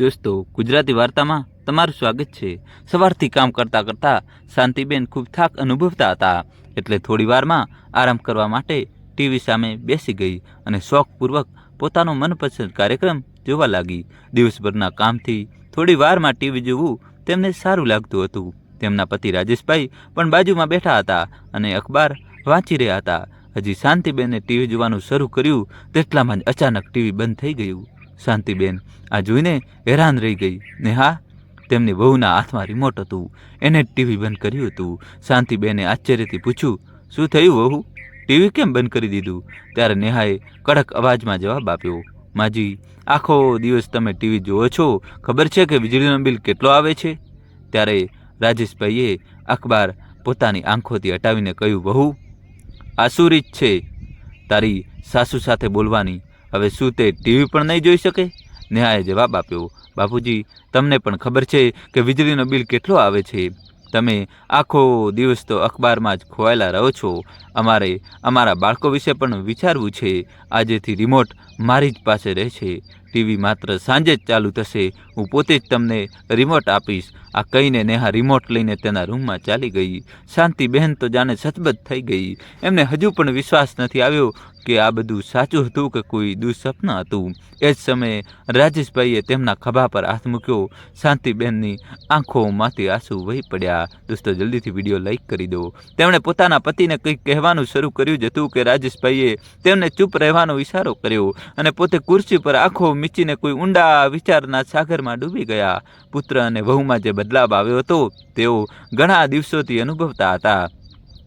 દોસ્તો, ગુજરાતી વાર્તામાં તમારું સ્વાગત છે. સવારથી કામ કરતાં કરતાં શાંતિબેન ખૂબ થાક અનુભવતા હતા. એટલે થોડી વારમાં આરામ કરવા માટે ટીવી સામે બેસી ગઈ અને શોખપૂર્વક પોતાનો મનપસંદ કાર્યક્રમ જોવા લાગી. દિવસભરના કામથી થોડી વારમાં ટીવી જોવું તેમને સારું લાગતું હતું. તેમના પતિ રાજેશભાઈ પણ બાજુમાં બેઠા હતા અને અખબાર વાંચી રહ્યા હતા. હજી શાંતિબેને ટીવી જોવાનું શરૂ કર્યું, તેટલામાં જ અચાનક ટીવી બંધ થઈ ગયું. શાંતિબેન આ જોઈને હેરાન રહી ગઈ. ને હા, તેમની વહુના હાથમાં રિમોટ હતું. એને જ ટીવી બંધ કર્યું હતું. શાંતિબેને આશ્ચર્યથી પૂછ્યું, શું થયું વહુ? ટીવી કેમ બંધ કરી દીધું? ત્યારે નેહાએ કડક અવાજમાં જવાબ આપ્યો, માજી, આખો દિવસ તમે ટીવી જુઓ છો. ખબર છે કે વીજળીનો બિલ કેટલો આવે છે? ત્યારે રાજેશભાઈએ અખબાર પોતાની આંખોથી હટાવીને કહ્યું, વહુ, આ શું રીત છે? તારી સાસુ સાથે બોલવાની હવે શું તે ટીવી પણ નહીં જોઈ શકે? નેહાએ જવાબ આપ્યો. બાપુજી, તમને પણ ખબર છે કે વીજળીનો બિલ કેટલો આવે છે. તમે આખો દિવસ તો અખબારમાં જ ખોવાયેલા રહો છો. અમારે, અમારા બાળકો વિશે પણ વિચારવું છે. આજેથી રિમોટ મારી જ પાસે રહેશે. ટીવી માત્ર સાંજે જ ચાલુ થશે. હું પોતે જ તમને રિમોટ આપીશ. આ કહીને નેહા રિમોટ લઈને તેના રૂમમાં ચાલી ગઈ. શાંતિ બહેન તો જાણે સચબત થઈ ગઈ. એમને હજુ પણ વિશ્વાસ નથી આવ્યો કે આ બધું સાચું હતું કે કોઈ દુઃસ્વપ્ન હતું. એ જ સમયે રાજેશભાઈએ તેમના ખભા પર હાથ મૂક્યો. શાંતિબહેનની આંખોમાંથી આંસુ વહી પડ્યા. દોસ્તો, જલ્દીથી વીડિયો લાઈક કરી દો. તેમણે પોતાના પતિને કંઈક કહેવાનું શરૂ કર્યું જ હતું કે રાજેશભાઈએ તેમને ચૂપ રહેવાનો ઈશારો કર્યો અને પોતે ખુરશી પર આંખો મીચીને કોઈ ઊંડા વિચારના સાગરમાં ડૂબી ગયા. પુત્ર અને વહુમાં જે બદલાવ આવ્યો હતો, તેઓ ઘણા દિવસોથી અનુભવતા હતા.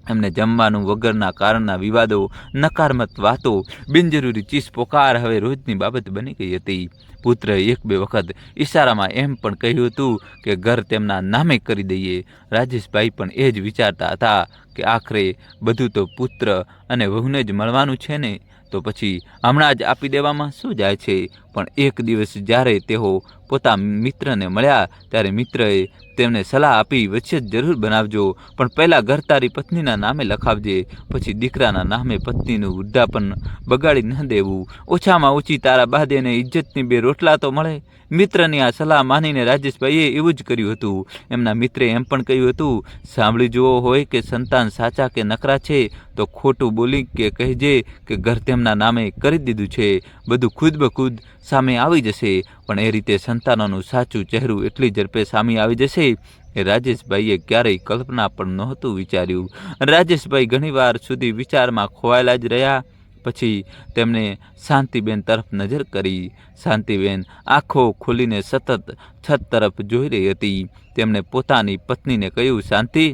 એમને જમવાનું વગરના કારણના વિવાદો, નકારમત વાતો, બિનજરૂરી ચીસ પોકાર હવે રોજની બાબત બની ગઈ હતી. પુત્રએ એક બે વખત ઈશારામાં એમ પણ કહ્યું હતું કે ઘર તેમના નામે કરી દઈએ. રાજેશભાઈ પણ એ જ વિચારતા હતા કે આખરે બધું તો પુત્ર અને વહુને જ મળવાનું છે ને? તો પછી હમણાં જ આપી દેવામાં શું જાય છે? પણ એક દિવસ જ્યારે તેઓ પોતા મિત્રને મળ્યા, ત્યારે મિત્રએ તેમને સલાહ આપી વચ્ચે જરૂર બનાવજો. પણ પહેલાં ઘર તારી પત્નીના નામે લખાવજે. પછી દીકરાના નામે પત્નીનું વૃદ્ધાપન બગાડી ન દેવું. ઓછામાં ઓછી તારા બાદેને ઇજ્જતની બે રોટલા તો મળે. મિત્રની આ સલાહ માનીને રાજેશભાઈએ એવું જ કર્યું હતું. એમના મિત્રે એમ પણ કહ્યું હતું, સાંભળી જુઓ હોય કે સંતાન સાચા કે નકરા છે, તો ખોટું બોલી કે કહેજે કે ઘર તેમના નામે કરી દીધું છે. બધું ખુદ બખુદ સામે આવી જશે. પણ એ રીતે સંતાનોનું સાચું ચહેરું એટલી ઝડપે સામે આવી જશે એ રાજેશભાઈએ ક્યારેય કલ્પના પણ નહોતું વિચાર્યું. રાજેશભાઈ ઘણીવાર સુધી વિચારમાં ખોવાયેલા જ રહ્યા. પછી તેમણે શાંતિબેન તરફ નજર કરી. શાંતિબેન આંખો ખોલીને સતત છત તરફ જોઈ રહી હતી. તેમણે પોતાની પત્નીને કહ્યું, શાંતિ.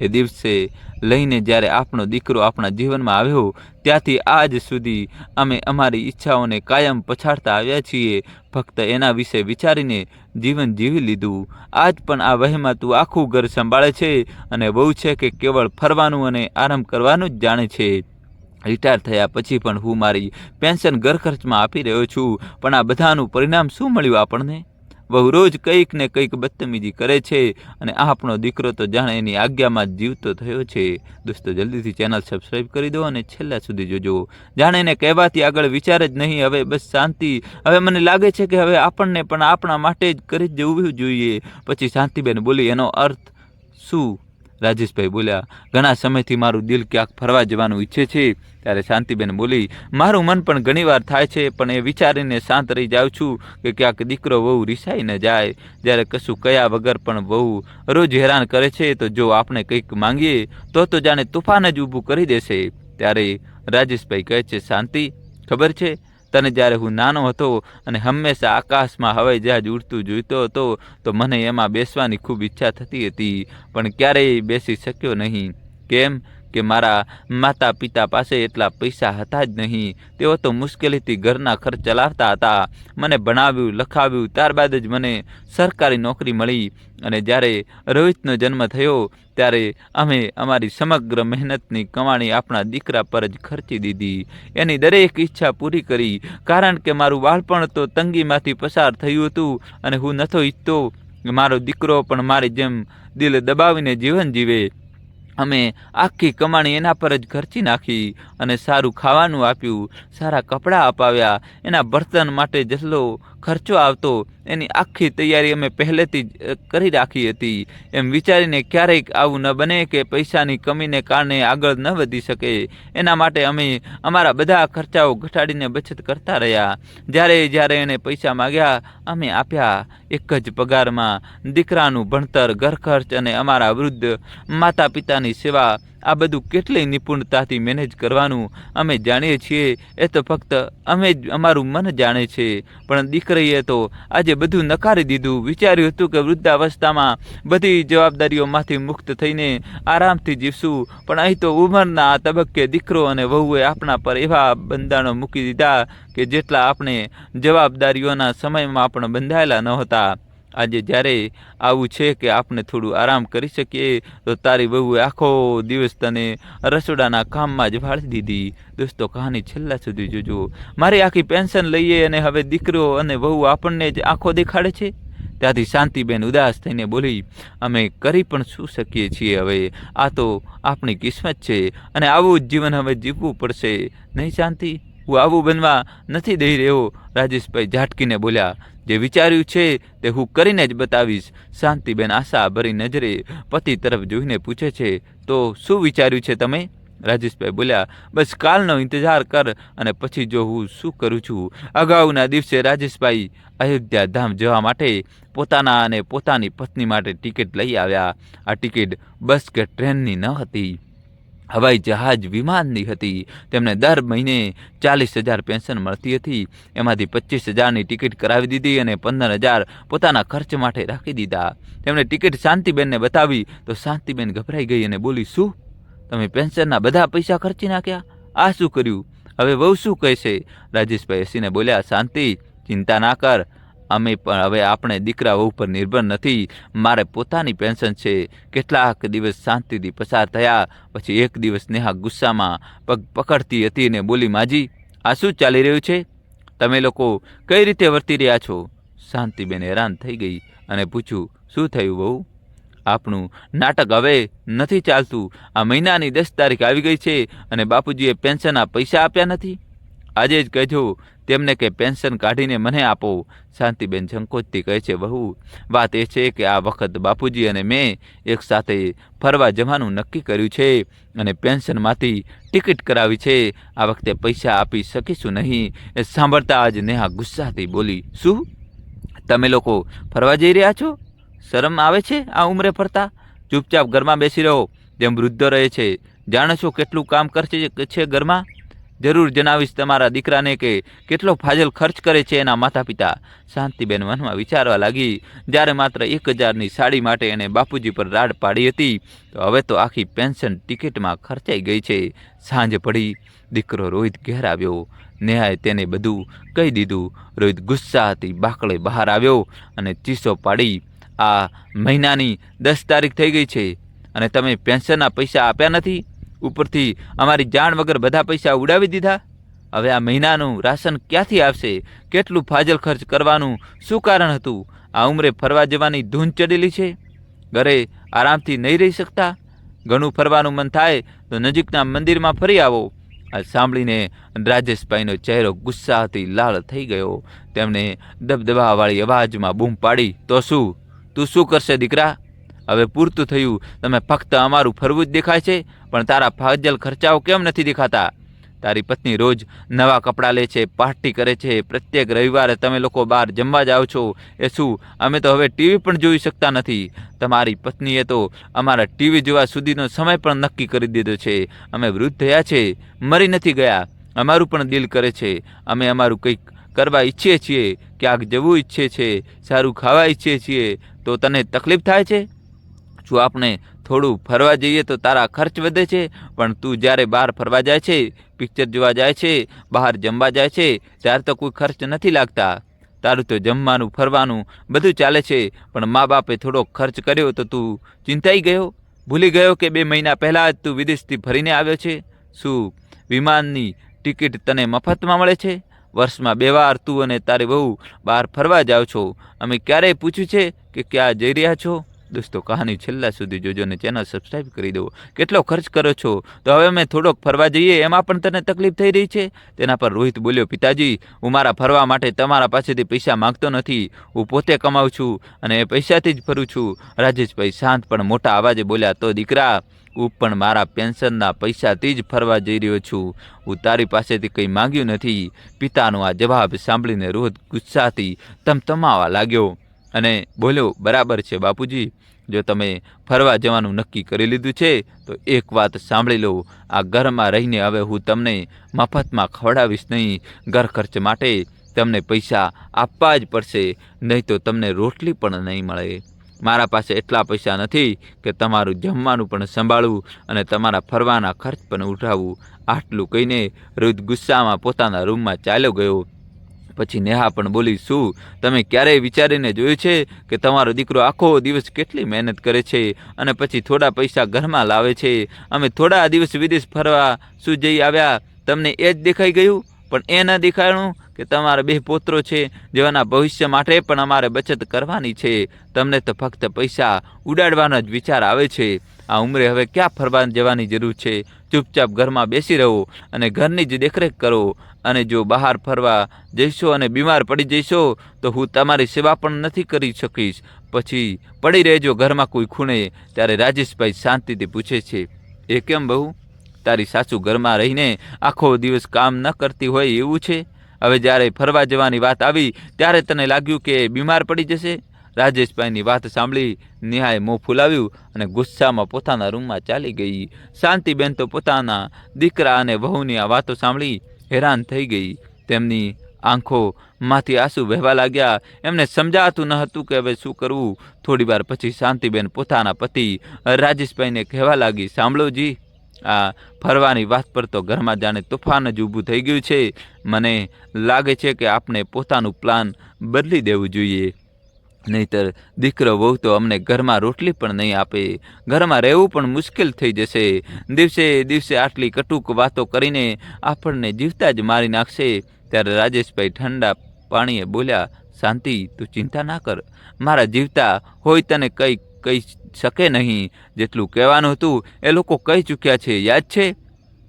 એ દિવસે લઈને જ્યારે આપણો દીકરો આપણા જીવનમાં આવ્યો, ત્યાંથી આજ સુધી અમે અમારી ઈચ્છાઓને કાયમ પછાડતા આવ્યા છીએ. ફક્ત એના વિશે વિચારીને જીવન જીવી લીધું. આજ પણ આ વહેમાં તું આખું ઘર સંભાળે છે અને બહુ છે કે કેવળ ફરવાનું અને આરામ કરવાનું જ જાણે છે. રિટાયર થયા પછી પણ હું મારી પેન્શન ઘર ખર્ચમાં આપી રહ્યો છું. પણ આ બધાનું પરિણામ શું મળ્યું આપણને? બહુ રોજ કંઈક ને કંઈક બદતમીજી કરે છે અને આપણો દીકરો તો જાણે એની આજ્ઞામાં જીવતો થયો છે. દોસ્તો, જલ્દીથી ચેનલ સબસ્ક્રાઈબ કરી દો અને છેલ્લા સુધી જોજો. જાણે એને કહેવાથી આગળ વિચાર જ નહીં, હવે બસ શાંતિ. હવે મને લાગે છે કે હવે આપણને પણ આપણા માટે જ કરી જ જવું જોઈએ. પછી શાંતિબેન બોલી, એનો અર્થ શું? રાજેશભાઈ બોલ્યા, ઘણા સમયથી મારું દિલ ક્યાંક ફરવા જવાનું ઈચ્છે છે. ત્યારે શાંતિબેન બોલી, મારું મન પણ ઘણીવાર થાય છે, પણ એ વિચારીને શાંત રહી જાઉં છું કે ક્યાંક દીકરો વહુ રિસાઈ ન જાય. જ્યારે કશું કયા વગર પણ વહુ રોજ હેરાન કરે છે, તો જો આપણે કંઈક માંગીએ, તો તો જાણે તોફાન જ ઊભું કરી દેશે. ત્યારે રાજેશભાઈ કહે છે, શાંતિ, ખબર છે? તને જ્યારે હું નાનો હતો અને હંમેશા આકાશમાં હવાઈ જહાજ ઉડતું જોઈતો હતો, તો મને એમાં બેસવાની ખૂબ ઈચ્છા થતી હતી, પણ ક્યારેય બેસી શક્યો નહીં. કેમ? કે મારા માતા પિતા પાસે એટલા પૈસા હતા જ નહીં. તેઓ તો મુશ્કેલીથી ઘરના ખર્ચ ચલાવતા હતા. મને ભણાવ્યું, લખાવ્યું, ત્યારબાદ જ મને સરકારી નોકરી મળી. અને જ્યારે રોહિતનો જન્મ થયો, ત્યારે અમે અમારી સમગ્ર મહેનતની કમાણી આપણા દીકરા પર જ ખર્ચી દીધી. એની દરેક ઈચ્છા પૂરી કરી. કારણ કે મારું બાળપણ તો તંગીમાંથી પસાર થયું હતું અને હું નથો ઈચ્છતો મારો દીકરો પણ મારી જેમ દિલ દબાવીને જીવન જીવે. અમે આખી કમાણી એના પર જ ખર્ચી નાખી અને સારું ખાવાનું આપ્યું, સારા કપડાં અપાવ્યા, એના બર્તન માટે જેટલો ખર્ચો આવતો એની આખી તૈયારી અમે પહેલેથી જ કરી રાખી હતી. એમ વિચારીને ક્યારેક આવું ન બને કે પૈસાની કમીને કારણે આગળ ન વધી શકે. એના માટે અમે અમારા બધા ખર્ચાઓ ઘટાડીને બચત કરતા રહ્યા. જ્યારે જ્યારે એને પૈસા માગ્યા, અમે આપ્યા એક જ પગારમાં. દીકરાનું ભણતર, ઘર ખર્ચ અને અમારા વૃદ્ધ માતા પિતાની સેવા આ બધું કેટલી નિપુણતાથી મેનેજ કરવાનું અમે જાણીએ છીએ. એ તો ફક્ત અમે જ, અમારું મન જાણે છે. પણ દીકરીએ તો આજે બધું નકારી દીધું. વિચાર્યું હતું કે વૃદ્ધાવસ્થામાં બધી જવાબદારીઓમાંથી મુક્ત થઈને આરામથી જીવશું. પણ અહીં તો ઉંમરના આ તબક્કે દીકરો અને વહુએ આપણા પર એવા બંધાણો મૂકી દીધા કે જેટલા આપણે જવાબદારીઓના સમયમાં પણ બંધાયેલા નહોતા. હતા આજે જ્યારે આવું છે કે આપણે થોડું આરામ કરી શકીએ, તો તારી વહુએ આખો દિવસ તને રસોડાના કામમાં જ વાળી દીધી. દોસ્તો, કહાની છેલ્લા સુધી જોજો. મારી આખી પેન્શન લઈએ અને હવે દીકરો અને વહુ આપણને જ આંખો દેખાડે છે? ત્યાંથી શાંતિબેન ઉદાસ થઈને બોલી, અમે કરી પણ શું શકીએ છીએ હવે? આ તો આપણી કિસ્મત છે અને આવું જ જીવન હવે જીવવું પડશે. નહીં શાંતિ? હું આવું બનવા નથી દઈ રહ્યો. રાજેશભાઈ ઝાટકીને બોલ્યા, જે વિચાર્યું છે તે હું કરીને જ બતાવીશ. શાંતિબેન આશા ભરી નજરે પતિ તરફ જોઈને પૂછે છે, તો શું વિચાર્યું છે તમે? રાજેશભાઈ બોલ્યા, બસ કાલનો ઇંતજાર કર અને પછી જો હું શું કરું છું. અગાઉના દિવસે રાજેશભાઈ અયોધ્યા ધામ જવા માટે પોતાના અને પોતાની પત્ની માટે ટિકિટ લઈ આવ્યા. આ ટિકિટ બસ કે ટ્રેનની ન હતી. હવાઈ જહાજ વિમાનની હતી. તેમને દર મહિને ચાલીસ હજાર પેન્શન મળતી હતી. એમાંથી પચીસ હજારની ટિકિટ કરાવી દીધી અને પંદર હજાર પોતાના ખર્ચ માટે રાખી દીધા. તેમણે ટિકિટ શાંતિબેનને બતાવી, તો શાંતિબેન ગભરાઈ ગઈ અને બોલી, શું? તમે પેન્શનના બધા પૈસા ખર્ચી નાખ્યા? આ શું કર્યું? હવે વહુ શું કહેશે? રાજેશભાઈ હસીને બોલ્યા, શાંતિ, ચિંતા ના કર. અમે પણ હવે આપણે દીકરા ઉપર પર નિર્ભર નથી. મારે પોતાની પેન્શન છે. કેટલાક દિવસ શાંતિથી પસાર થયા, પછી એક દિવસ નેહા ગુસ્સામાં પગ પકડતી હતી અને બોલી, માજી, આ શું ચાલી રહ્યું છે? તમે લોકો કઈ રીતે વર્તી રહ્યા છો? શાંતિબેન હેરાન થઈ ગઈ અને પૂછ્યું, શું થયું બહુ આપણું નાટક હવે નથી ચાલતું. આ મહિનાની દસ તારીખ આવી ગઈ છે અને બાપુજીએ પેન્શનના પૈસા આપ્યા નથી. આજે જ કહેજો તેમને કે પેન્શન કાઢીને મને આપો. શાંતિબેન સંકોચતી કહે છે, વહુ, વાત એ છે કે આ વખત બાપુજી અને મેં એકસાથે ફરવા જવાનું નક્કી કર્યું છે અને પેન્શનમાંથી ટિકિટ કરાવી છે. આ વખતે પૈસા આપી શકીશું નહીં. એ સાંભળતા આજ નેહા ગુસ્સાથી બોલી, શું? તમે લોકો ફરવા જઈ રહ્યા છો? શરમ આવે છે આ ઉંમરે ફરતા? ચૂપચાપ ઘરમાં બેસી રહો. જેમ વૃદ્ધો રહે છે. જાણો છો કેટલું કામ કરશે છે ઘરમાં? જરૂર જણાવીશ તમારા દીકરાને કે કેટલો ફાજલ ખર્ચ કરે છે એના માતા પિતા શાંતિબેન મનમાં વિચારવા લાગી, જ્યારે માત્ર એક હજારની સાડી માટે એણે બાપુજી પર રાડ પાડી હતી, તો હવે તો આખી પેન્શન ટિકિટમાં ખર્ચાઈ ગઈ છે. સાંજ પડી, દીકરો રોહિત ઘેર આવ્યો. નેહાએ તેને બધું કહી દીધું. રોહિત ગુસ્સાથી બાકડે બહાર આવ્યો અને ચીસો પાડી, આ મહિનાની દસ તારીખ થઈ ગઈ છે અને તમે પેન્શનના પૈસા આપ્યા નથી? ઉપરથી અમારી જાણ વગર બધા પૈસા ઉડાવી દીધા? હવે આ મહિનાનું રાશન ક્યાંથી આવશે? કેટલું ફાજલ ખર્ચ કરવાનું? શું કારણ હતું? આ ઉંમરે ફરવા જવાની ધૂન ચડેલી છે? ઘરે આરામથી નહીં રહી શકતા? ઘણું ફરવાનું મન થાય તો નજીકના મંદિરમાં ફરી આવો. આ સાંભળીને રાજેશભાઈનો ચહેરો ગુસ્સાથી લાલ થઈ ગયો. તેમણે દબદબાવાળી અવાજમાં બૂમ પાડી, તો શું? તું શું કરશે દીકરા? હવે પૂરતું થયું. તમે ફક્ત અમારું ફરવું જ દેખાય છે, પણ તારા ફાજલ ખર્ચાઓ કેમ નથી દેખાતા? તારી પત્ની રોજ નવા કપડાં લે છે, પાર્ટી કરે છે. પ્રત્યેક રવિવારે તમે લોકો બહાર જમવા જાઓ છો. એ શું, અમે તો હવે ટીવી પણ જોઈ શકતા નથી. તમારી પત્નીએ તો અમારા ટીવી જોવા સુધીનો સમય પણ નક્કી કરી દીધો છે. અમે વૃદ્ધ થયા છે, મરી નથી ગયા. અમારું પણ દિલ કરે છે. અમે અમારું કંઈક કરવા ઈચ્છીએ છીએ, ક્યાંક જવું ઈચ્છે છે સારું ખાવા ઈચ્છીએ છીએ. તો તને તકલીફ થાય છે? જો આપણે થોડું ફરવા જઈએ તો તારા ખર્ચ વધે છે, પણ તું જ્યારે બહાર ફરવા જાય છે, પિક્ચર જોવા જાય છે, બહાર જમવા જાય છે, ત્યારે તો કોઈ ખર્ચ નથી લાગતા. તારું તો જમવાનું, ફરવાનું બધું ચાલે છે, પણ મા બાપે થોડો ખર્ચ કર્યો તો તું ચિંતાઈ ગયો? ભૂલી ગયો કે બે મહિના પહેલાં જ તું વિદેશથી ફરીને આવ્યો છે? શું વિમાનની ટિકિટ તને મફતમાં મળે છે? વર્ષમાં બે વાર તું અને તારી વહુ બહાર ફરવા જાઓ છો. અમે ક્યારેય પૂછ્યું છે કે ક્યાં જઈ રહ્યા છો? દોસ્તો, કહાની છેલ્લા સુધી જોજો અને ચેનલ સબસ્ક્રાઈબ કરી દો. કેટલો ખર્ચ કરો છો? તો હવે અમે થોડોક ફરવા જઈએ, એમાં પણ તને તકલીફ થઈ રહી છે? તેના પર રોહિત બોલ્યો, પિતાજી, હું મારા ફરવા માટે તમારા પાસેથી પૈસા માંગતો નથી. હું પોતે કમાઉં છું અને એ પૈસાથી જ ફરું છું. રાજેશભાઈ શાંત પણ મોટા અવાજે બોલ્યા, તો દીકરા, હું પણ મારા પેન્શનના પૈસાથી જ ફરવા જઈ રહ્યો છું. હું તારી પાસેથી કંઈ માંગ્યું નથી. પિતાનો આ જવાબ સાંભળીને રોહિત ગુસ્સાથી તમતમાવા લાગ્યો. અને બોલ્યો બરાબર છે બાપુજી. જો તમે ફરવા જવાનું નક્કી કરી લીધું છે, તો એક વાત સાંભળી લો. આ ઘરમાં રહીને હવે હું તમને મફતમાં ખવડાવીશ નહીં. ઘર ખર્ચ માટે તમને પૈસા આપવા જ પડશે, નહીં તો તમને રોટલી પણ નહીં મળે. મારા પાસે એટલા પૈસા નથી કે તમારું જમવાનું પણ સંભાળવું અને તમારા ફરવાના ખર્ચ પણ ઉઠાવવું આટલું કહીને રુદ ગુસ્સામાં પોતાના રૂમમાં ચાલ્યો ગયો. પછી નેહા પણ બોલી, શું તમે ક્યારેય વિચારીને જોયું છે કે તમારો દીકરો આખો દિવસ કેટલી મહેનત કરે છે અને પછી થોડા પૈસા ઘરમાં લાવે છે? અમે થોડા દિવસ વિદેશ ફરવા શું જઈ આવ્યા? તમને એ જ દેખાઈ ગયું? પણ એ ન દેખાણું કે તમારા બે પોત્રો છે જેવાના ભવિષ્ય માટે પણ અમારે બચત કરવાની છે. તમને તો ફક્ત પૈસા ઉડાડવાનો જ વિચાર આવે છે. આ ઉંમરે હવે ક્યાં ફરવા જવાની જરૂર છે? ચૂપચાપ ઘરમાં બેસી રહો અને ઘરની જ દેખરેખ કરો. અને જો બહાર ફરવા જઈશો અને બીમાર પડી જઈશો, તો હું તમારી સેવા પણ નથી કરી શકીશ. પછી પડી રહેજો ઘરમાં કોઈ ખૂણે, ત્યારે રાજેશભાઈ શાંતિથી પૂછે છે, એ કેમ બહુ? તારી સાસુ ઘરમાં રહીને આખો દિવસ કામ ન કરતી હોય એવું છે? હવે જ્યારે ફરવા જવાની વાત આવી, ત્યારે તને લાગ્યું કે બીમાર પડી જશે? રાજેશભાઈની વાત સાંભળી નેહાએ મોં ફૂલાવ્યું અને ગુસ્સામાં પોતાના રૂમમાં ચાલી ગઈ. શાંતિબેન તો પોતાના દીકરા અને વહુની આ વાતો સાંભળી હેરાન થઈ ગઈ. તેમની આંખોમાંથી આંસુ વહેવા લાગ્યા. એમને સમજાતું ન હતું કે હવે શું કરવું. થોડી વાર પછી શાંતિબેન પોતાના પતિ રાજેશભાઈને કહેવા લાગી સાંભળોજી આ ફરવાની વાત પર તો ઘરમાં જાણે તોફાન જ ઊભું થઈ ગયું છે. મને લાગે છે કે આપણે પોતાનું પ્લાન બદલી દેવું જોઈએ. નહીતર દીકરો વહુ તો અમને ઘરમાં રોટલી પણ નહીં આપે. ઘરમાં રહેવું પણ મુશ્કેલ થઈ જશે. દિવસે દિવસે આટલી કટુક વાતો કરીને આપણને જીવતા જ મારી નાખશે. ત્યારે રાજેશભાઈ ઠંડા પાણીએ બોલ્યા, શાંતિ, તું ચિંતા ના કર. મારા જીવતા હોય તને કંઈ કહી શકે નહીં. જેટલું કહેવાનું હતું એ લોકો કહી ચૂક્યા છે. યાદ છે?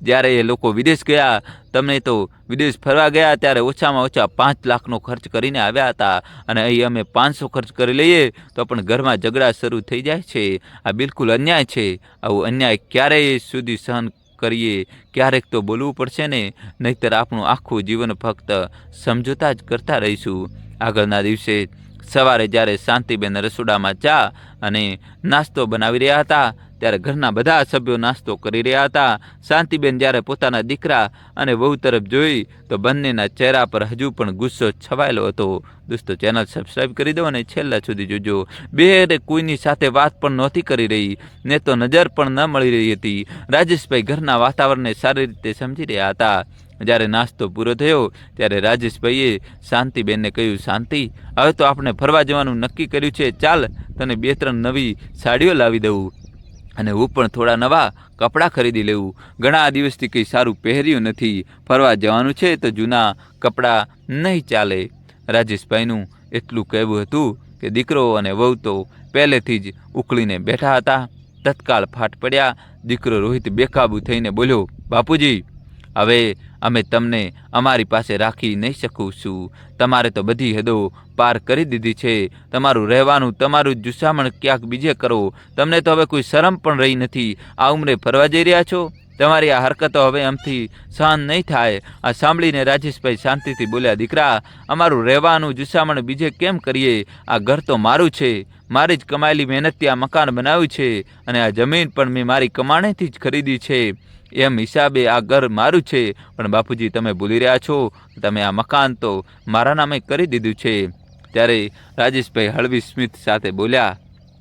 જ્યારે એ લોકો વિદેશ ગયા તમને તો વિદેશ ફરવા ગયા ત્યારે ઓછામાં ઓછા પાંચ લાખનો ખર્ચ કરીને આવ્યા હતા અને અહીં અમે પાંચસો ખર્ચ કરી લઈએ તો પણ ઘરમાં ઝઘડા શરૂ થઈ જાય છે. આ બિલકુલ અન્યાય છે. આવું અન્યાય ક્યારેય સુધી સહન કરીએ ક્યારેક તો બોલવું પડશે ને, નહીતર આપણું આખું જીવન ફક્ત સમજોતા જ કરતા રહીશું. આગળના દિવસે સવારે જ્યારે શાંતિબેન રસોડામાં ચા અને નાસ્તો બનાવી રહ્યા હતા, ત્યારે ઘરના બધા સભ્યો નાસ્તો કરી રહ્યા હતા. શાંતિબેન જ્યારે પોતાના દીકરા અને વહુ તરફ જોઈ, તો બંનેના ચહેરા પર હજુ પણ ગુસ્સો છવાયેલો હતો. દોસ્તો, ચેનલ સબસ્ક્રાઈબ કરી દો અને છેલ્લા સુધી જોજો. બે કોઈની સાથે વાત પણ નહોતી કરી રહી, ને તો નજર પણ ન મળી રહી હતી. રાજેશભાઈ ઘરના વાતાવરણને સારી રીતે સમજી રહ્યા હતા. જ્યારે નાસ્તો પૂરો થયો, ત્યારે રાજેશભાઈએ શાંતિબેનને કહ્યું, શાંતિ, હવે તો આપણે ફરવા જવાનું નક્કી કર્યું છે. ચાલ, તને બે ત્રણ નવી સાડીઓ લાવી દઉં. અને હું પણ થોડા નવા કપડાં ખરીદી લેવું. ઘણા દિવસથી કંઈ સારું પહેર્યું નથી. ફરવા જવાનું છે તો જૂના કપડાં નહીં ચાલે. રાજેશભાઈનું એટલું કહેવું હતું કે દીકરો અને વહુ તો પહેલેથી જ ઉકળીને બેઠા હતા. તત્કાળ ફાટ પડ્યા. દીકરો રોહિત બેકાબુ થઈને બોલ્યો, બાપુજી, હવે અમે તમને અમારી પાસે રાખી નહીં શકું છું તમારે તો બધી હદો પાર કરી દીધી છે. તમારું રહેવાનું, તમારું જુસ્સામણ ક્યાંક બીજે કરો. તમને તો હવે કોઈ શરમ પણ રહી નથી. આ ઉંમરે ફરવા જઈ રહ્યા છો? તમારી આ હરકતો હવે આમથી સહન નહીં થાય. આ સાંભળીને રાજેશભાઈ શાંતિથી બોલ્યા, દીકરા, અમારું રહેવાનું, જુસ્સામણ બીજે કેમ કરીએ? આ ઘર તો મારું છે. મારી જ કમાયેલી મહેનતથી આ મકાન બનાવ્યું છે અને આ જમીન પણ મેં મારી કમાણીથી જ ખરીદી છે. એમ હિસાબે આ ઘર મારું છે. પણ બાપુજી, તમે ભૂલી રહ્યા છો. તમે આ મકાન તો મારા નામે કરી દીધું છે. ત્યારે રાજેશભાઈ હળવી સ્મિત સાથે બોલ્યા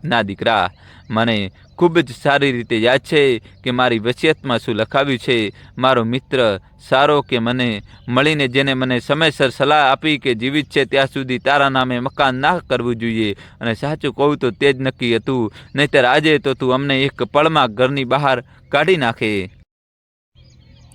ના દીકરા, મને ખૂબ જ સારી રીતે યાદ છે કે મારી વસિયતમાં શું લખાવ્યું છે. મારો મિત્ર સારો કે મને, મળીને જેને મને સમયસર સલાહ આપી કે જીવિત છે, ત્યાં સુધી તારા નામે મકાન ના કરવું જોઈએ. અને સાચું કહું તો તે જ નક્કી હતું. નહીંતર આજે તો તું અમને એક પળમાં ઘરની બહાર કાઢી નાખે.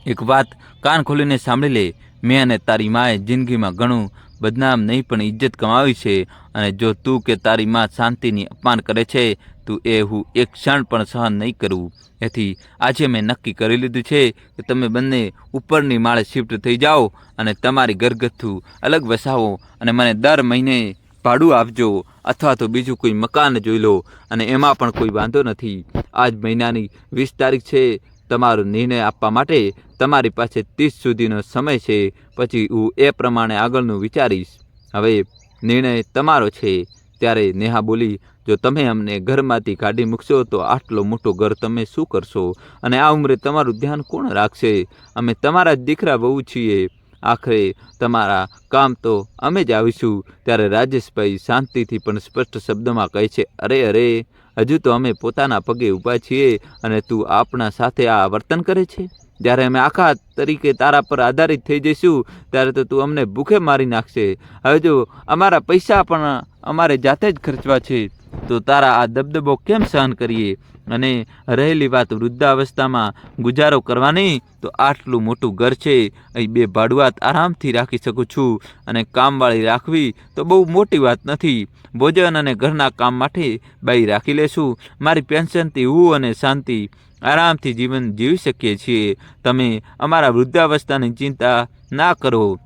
એક વાત કાન ખોલીને સાંભળી લે. મેં અને તારી માએ જિંદગીમાં ઘણું બદનામ નહીં, પણ ઇજ્જત કમાવી છે. અને જો તું કે તારી માં શાંતિની અપમાન કરે છે, તું એ હું એક ક્ષણ પણ સહન નહીં કરું. એથી આજે મેં નક્કી કરી લીધું છે કે તમે બંને ઉપરની માળે શિફ્ટ થઈ જાઓ અને તમારી ઘરગથ્થું અલગ વસાવો અને મને દર મહિને ભાડું આપજો અથવા તો બીજું કોઈ મકાન જોઈ લો. અને એમાં પણ કોઈ વાંધો નથી. આજ મહિનાની વીસ તારીખ છે તમારો નિર્ણય આપવા માટે તમારી પાસે ત્રીસ સુધીનો સમય છે, પછી હું એ પ્રમાણે આગળનું વિચારીશ. હવે નિર્ણય તમારો છે. ત્યારે નેહા બોલી, જો તમે અમને ઘરમાંથી કાઢી મૂકશો, તો આટલો મોટો ઘર તમે શું કરશો? અને આ ઉંમરે તમારું ધ્યાન કોણ રાખશે? અમે તમારા જ દીકરા બહુ છીએ. આખરે તમારા કામ તો અમે જ આવીશું. ત્યારે રાજેશભાઈ શાંતિથી પણ સ્પષ્ટ શબ્દમાં કહે છે, અરે અરે, હજુ તો અમે પોતાના પગે ઊભા છીએ અને તું આપણા સાથે આ વર્તન કરે છે. જ્યારે અમે આખા તરીકે તારા પર આધારિત થઈ જઈશું, ત્યારે તો તું અમને ભૂખે મારી નાખશે. હવે જો અમારા પૈસા પણ અમારે જાતે જ ખર્ચવા છે. તો તારા આ દબદબો કેમ સહન કરીએ? અને રહેલી વાત વૃદ્ધાવસ્થામાં ગુજારો કરવાની તો આટલું મોટું ઘર છે. અહીં બે ભાડુઆત આરામથી રાખી શકું છું. અને કામવાળી રાખવી તો બહુ મોટી વાત નથી. ભોજન અને ઘરના કામ માટે બાઈ રાખી લેશું. મારી પેન્શનથી હું અને શાંતિ આરામથી જીવન જીવી શકીએ છીએ. તમે અમારા વૃદ્ધાવસ્થાની ચિંતા ના કરો.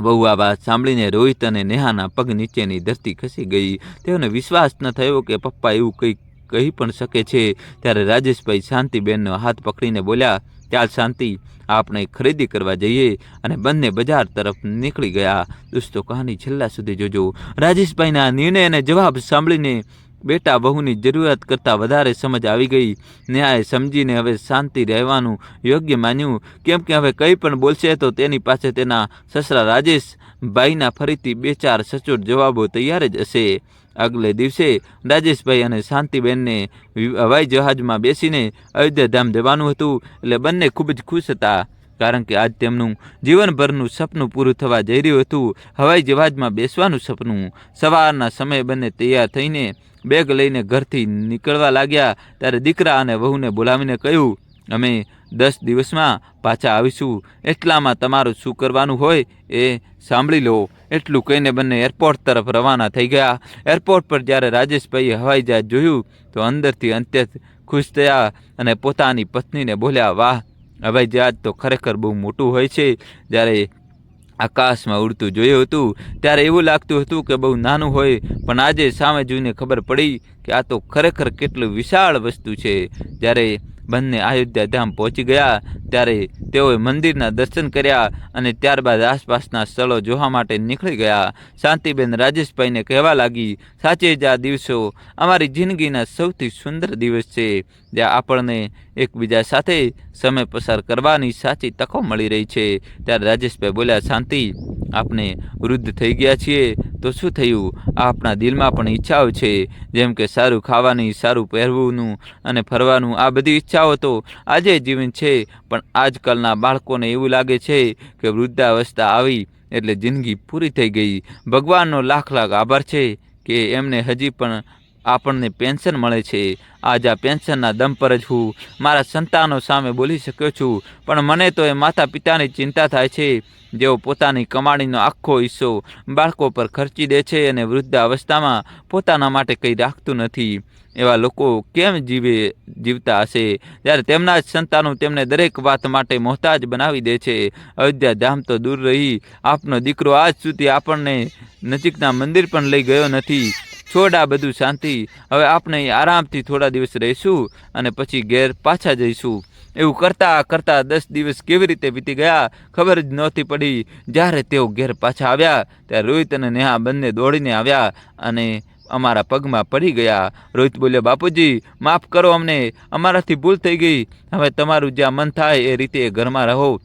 બહુ આ વાત સાંભળીને રોહિત અને નેહાના પગ નીચેની ધરતી ખસી ગઈ. તેઓને વિશ્વાસ ન થયો કે પપ્પા એવું કંઈ કહી પણ શકે છે. ત્યારે રાજેશભાઈ શાંતિબેનનો હાથ પકડીને બોલ્યા, ચાલ શાંતિ, આપણે ખરીદી કરવા જઈએ. અને બંને બજાર તરફ નીકળી ગયા. દોસ્તો, કહાની છેલ્લા સુધી જોજો. રાજેશભાઈના નિર્ણય અને જવાબ સાંભળીને બેટા બહુની જરૂરિયાત કરતાં વધારે સમજ આવી ગઈ. ન્યાય સમજીને હવે શાંતિ રહેવાનું યોગ્ય માન્યું. કેમ કે હવે કંઈ પણ બોલશે તો તેની પાસે તેના સસરા રાજેશ ભાઈના ફરીથી બે ચાર સચોટ જવાબો તૈયાર જ હશે. આગલે દિવસે રાજેશભાઈ અને શાંતિબેનને હવાઈ જહાજમાં બેસીને અયોધ્યાધામ જવાનું હતું. એટલે બંને ખૂબ જ ખુશ હતા. કારણ કે આજ તેમનું જીવનભરનું સપનું પૂરું થવા જઈ રહ્યું હતું. હવાઈ જહાજમાં બેસવાનું સપનું. સવારના સમયે બંને તૈયાર થઈને બેગ લઈને ઘરથી નીકળવા લાગ્યા, ત્યારે દીકરા અને વહુને બોલાવીને કહ્યું, અમે દસ દિવસમાં પાછા આવીશું. એટલામાં તમારું શું કરવાનું હોય એ સાંભળી લો. એટલું કહીને બંને એરપોર્ટ તરફ રવાના થઈ ગયા. એરપોર્ટ પર જ્યારે રાજેશભાઈએ હવાઈ જહાજ જોયું, તો અંદરથી અત્યંત ખુશ થયા અને પોતાની પત્નીને બોલ્યા, વાહ, હવાઈ જહાજ તો ખરેખર બહુ મોટું હોય છે. જ્યારે આકાશમાં ઉડતું જોયું હતું, ત્યારે એવું લાગતું હતું કે બહુ નાનું હોય, પણ આજે સામે જોઈને ખબર પડી કે આ તો ખરેખર કેટલું વિશાળ વસ્તુ છે. જ્યારે બંને અયોધ્યા ધામ પહોંચી ગયા, ત્યારે તેઓએ મંદિરના દર્શન કર્યા અને ત્યારબાદ આસપાસના સ્થળો જોવા માટે નીકળી ગયા. શાંતિબેન રાજેશભાઈને કહેવા લાગી, સાચે જ આ દિવસો અમારી જિંદગીના સૌથી સુંદર દિવસ છે. જ્યાં આપણને એકબીજા સાથે સમય પસાર કરવાની સાચી તકો મળી રહી છે. ત્યારે રાજેશભાઈ બોલ્યા, શાંતિ આપણે વૃદ્ધ થઈ ગયા છીએ, તો શું થયું? આપણા દિલમાં પણ ઈચ્છાઓ છે, જેમ કે સારું ખાવાની, સારું પહેરવાનું અને ફરવાનું. આ બધી ઈચ્છાઓ તો આજે જીવન છે, પણ આજકાલના બાળકોને એવું લાગે છે કે વૃદ્ધાવસ્થા આવી એટલે જિંદગી પૂરી થઈ ગઈ. ભગવાનનો લાખ લાખ આભાર છે કે એમને હજી પણ આપણને પેન્શન મળે છે. આજ આ પેન્શનના દમ પર જ હું મારા સંતાનો સામે બોલી શક્યો છું. પણ મને તો એ માતા પિતાની ચિંતા થાય છે. જેઓ પોતાની કમાણીનો આખો હિસ્સો બાળકો પર ખર્ચી દે છે અને વૃદ્ધાવસ્થામાં પોતાના માટે કંઈ રાખતું નથી. એવા લોકો કેમ જીવે, જીવતા હશે? જ્યારે તેમના જ સંતાનો તેમને દરેક વાત માટે મોહતાજ બનાવી દે છે. અયોધ્યા ધામ તો દૂર રહી. આપનો દીકરો આજ સુધી આપણને નજીકના મંદિર પણ લઈ ગયો નથી. છોડ બધું શાંતિ. હવે આપણે આરામથી થોડા દિવસ રહીશું અને પછી ઘેર પાછા જઈશું. એવું કરતાં કરતાં દસ દિવસ કેવી રીતે વીતી ગયા ખબર જ નહોતી પડી. જ્યારે તેઓ ઘેર પાછા આવ્યા ત્યારે રોહિત અને નેહા બંને દોડીને આવ્યા અને અમારા પગમાં પડી ગયા. રોહિત બોલ્યો, બાપુજી, માફ કરો અમને, અમારાથી ભૂલ થઈ ગઈ. હવે તમારું જ્યાં મન થાય એ રીતે ઘરમાં રહો.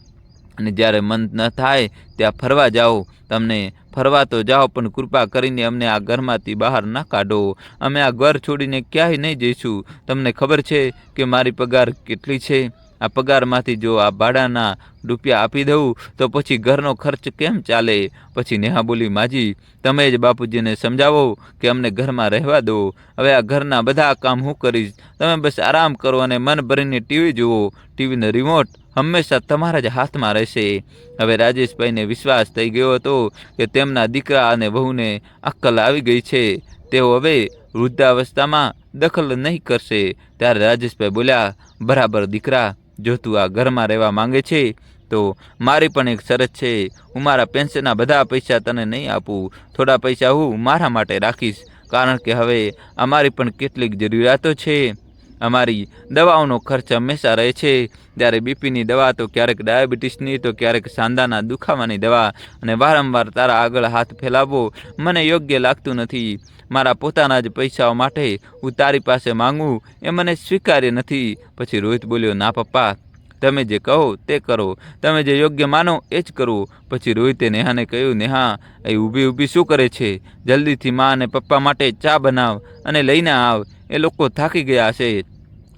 અને જ્યારે મન ન થાય, ત્યાં ફરવા જાઓ. તમને ફરવા તો જાઓ, પણ કૃપા કરીને અમને આ ઘરમાંથી બહાર ના કાઢો. અમે આ ઘર છોડીને ક્યાંય નહીં જઈશું. તમને ખબર છે કે મારી પગાર કેટલી છે? આ પગારમાંથી જો આ ભાડાના રૂપિયા આપી દઉં, તો પછી ઘરનો ખર્ચ કેમ ચાલે? પછી નેહા બોલી, માજી, તમે જ બાપુજીને સમજાવો કે અમને ઘરમાં રહેવા દો. હવે આ ઘરના બધા કામ હું કરીશ. તમે બસ આરામ કરો અને મન ભરીને ટીવી જુઓ. ટીવીનો રિમોટ હંમેશા તમારા જ હાથમાં રહેશે. હવે રાજેશભાઈને વિશ્વાસ થઈ ગયો હતો કે તેમના દીકરા અને વહુને અક્કલ આવી ગઈ છે. તેઓ હવે વૃદ્ધાવસ્થામાં દખલ નહીં કરશે. ત્યારે રાજેશભાઈ બોલ્યા, બરાબર દીકરા જો તું આ ઘરમાં રહેવા માંગે છે, તો મારી પણ એક શરત છે. હું મારા પેન્શનના બધા પૈસા તને નહીં આપું. થોડા પૈસા હું મારા માટે રાખીશ. કારણ કે હવે અમારી પણ કેટલીક જરૂરિયાતો છે. અમારી દવાઓનો ખર્ચ હંમેશા રહે છે. ત્યારે બીપીની દવા તો ક્યારેક ડાયાબિટીસની, તો ક્યારેક સાંધાના દુખાવાની દવા. અને વારંવાર તારા આગળ હાથ ફેલાવવો મને યોગ્ય લાગતું નથી. મારા પોતાના જ પૈસાઓ માટે હું તારી પાસે માંગું. એ મને સ્વીકાર્ય નથી. પછી રોહિત બોલ્યો, ના પપ્પા તમે જે કહો તે કરો. તમે જે યોગ્ય માનો એ જ કરો. પછી રોહિતે નેહાને કહ્યું, નેહા એ ઊભી ઊભી શું કરે છે? જલ્દીથી મા અને પપ્પા માટે ચા બનાવ અને લઈને આવ. એ લોકો થાકી ગયા હશે.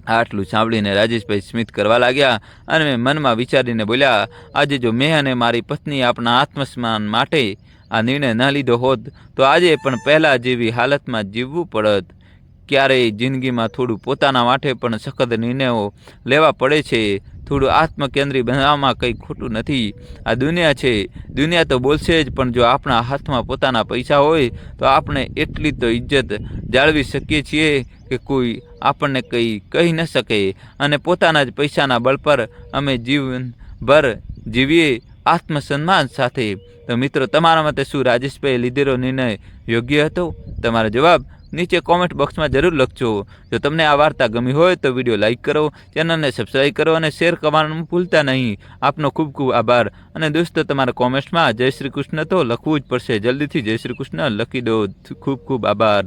આટલું સાંભળીને રાજેશભાઈ સ્મિત કરવા લાગ્યા અને મેં મનમાં વિચારીને બોલ્યા, આજે જો મેં અને મારી પત્ની આપણા આત્મસન્માન માટે આ નિર્ણય ન લીધો હોત, તો આજે પણ પહેલાં જેવી હાલતમાં જીવવું પડત. ક્યારેય જિંદગીમાં થોડું પોતાના માટે પણ સખત નિર્ણયો લેવા પડે છે. થોડું આત્મકેન્દ્રી બનાવવામાં કંઈ ખોટું નથી. આ દુનિયા છે. દુનિયા તો બોલશે જ, પણ જો આપણા હાથમાં પોતાના પૈસા હોય, તો આપણે એટલી તો ઇજ્જત જાળવી શકીએ છીએ કે કોઈ આપણને કંઈ કહી ન શકે. અને પોતાના જ પૈસાના બળ પર અમે જીવનભર જીવીએ આત્મસન્માન સાથે. તો મિત્રો, તમારા માટે શું રાજેશભાઈએ લીધેલો નિર્ણય યોગ્ય હતો? તમારો જવાબ નીચે કોમેન્ટ બોક્સમાં જરૂર લખજો. જો તમને આ વાર્તા ગમી હોય તો વીડિયો લાઇક કરો ચેનલને સબસ્ક્રાઈબ કરો અને શેર કરવાનું ભૂલતા નહીં. આપનો ખૂબ ખૂબ આભાર. અને દોસ્તો, તમારા કોમેન્ટ્સમાં જય શ્રી કૃષ્ણ તો લખવું જ પડશે. જલ્દીથી જય શ્રી કૃષ્ણ. લખી દો. ખૂબ ખૂબ આભાર.